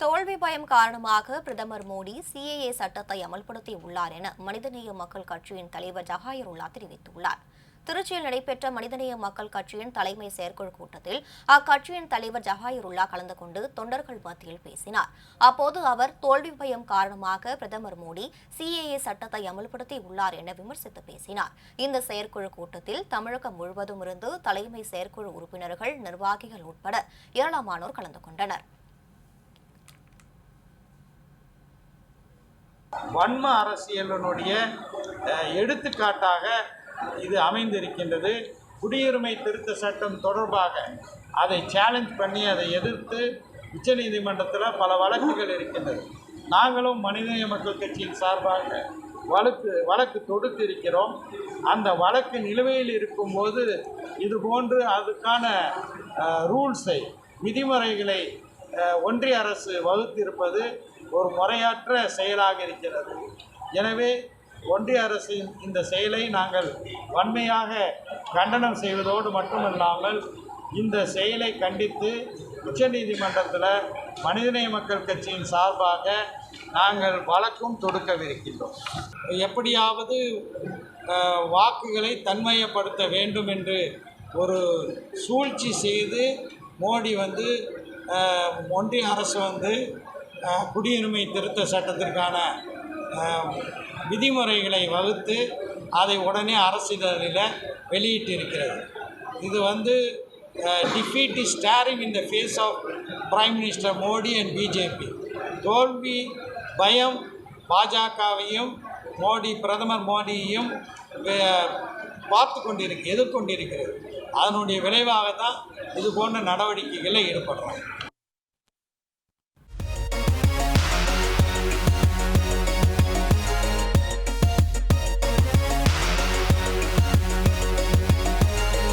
தோல்வி பயம் காரணமாக பிரதமர் மோடி சிஏஏ சட்டத்தை அமல்படுத்தி உள்ளார் என மனிதநேய மக்கள் கட்சியின் தலைவர் ஜஹாயருல்லா தெரிவித்துள்ளார். திருச்சியில் நடைபெற்ற மனிதநேய மக்கள் கட்சியின் தலைமை செயற்குழு கூட்டத்தில் அக்கட்சியின் தலைவர் ஜஹாயருல்லா கலந்து கொண்டு தொண்டர்கள் மத்தியில் பேசினார். அப்போது அவர் தோல்வி பயம் காரணமாக பிரதமர் மோடி சிஏஏ சட்டத்தை அமல்படுத்தி உள்ளார் என விமர்சித்து பேசினார். இந்த செயற்குழு கூட்டத்தில் தமிழகம் முழுவதும் இருந்து தலைமை செயற்குழு உறுப்பினர்கள் நிர்வாகிகள் உட்பட ஏராளமானோர் கலந்து கொண்டனர். வன்ம அரசியலினுடைய எடுத்துக்காட்டாக இது அமைந்திருக்கின்றது. குடியுரிமை திருத்த சட்டம் தொடர்பாக அதை சேலஞ்ச் பண்ணி அதை எதிர்த்து உச்சநீதிமன்றத்தில் பல வழக்குகள் இருக்கின்றது. நாங்களும் மனிதநேய மக்கள் கட்சியின் சார்பாக வழக்கு வழக்கு தொடுத்து இருக்கிறோம் அந்த வழக்கு நிலுவையில் இருக்கும்போது இது போன்று அதுக்கான ரூல்ஸை விதிமுறைகளை ஒன்றிய அரசு வகுத்திருப்பது ஒரு முறையற்ற செயலாக இருக்கிறது. எனவே ஒன்றிய அரசின் இந்த செயலை நாங்கள் வன்மையாக கண்டனம் செய்வதோடு மட்டுமில்லாமல் இந்த செயலை கண்டித்து உச்சநீதிமன்றத்தில் மனிதநேய மக்கள் கட்சியின் சார்பாக நாங்கள் வழக்கும் தொடுக்கவிருக்கின்றோம். எப்படியாவது வாக்குகளை தன்மையப்படுத்த வேண்டும் என்று ஒரு சூழ்ச்சி செய்து மோடி வந்து ஒன்றிய அரசு வந்து குடியுரிமை திருத்த சட்டத்திற்கான விதிமுறைகளை வகுத்து அதை உடனே அரசிதழில் வெளியிட்டிருக்கிறது. இது வந்து defeat is staring in the face of prime minister Modi and BJP தோல்வி பயம் பாஜகவையும் மோடி பிரதமர் மோடியையும் பார்த்து கொண்டிருக்கு எதிர்கொண்டிருக்கிறது. அதனுடைய விளைவாக தான் இது போன்ற நடவடிக்கைகளில் ஈடுபடுறாங்க.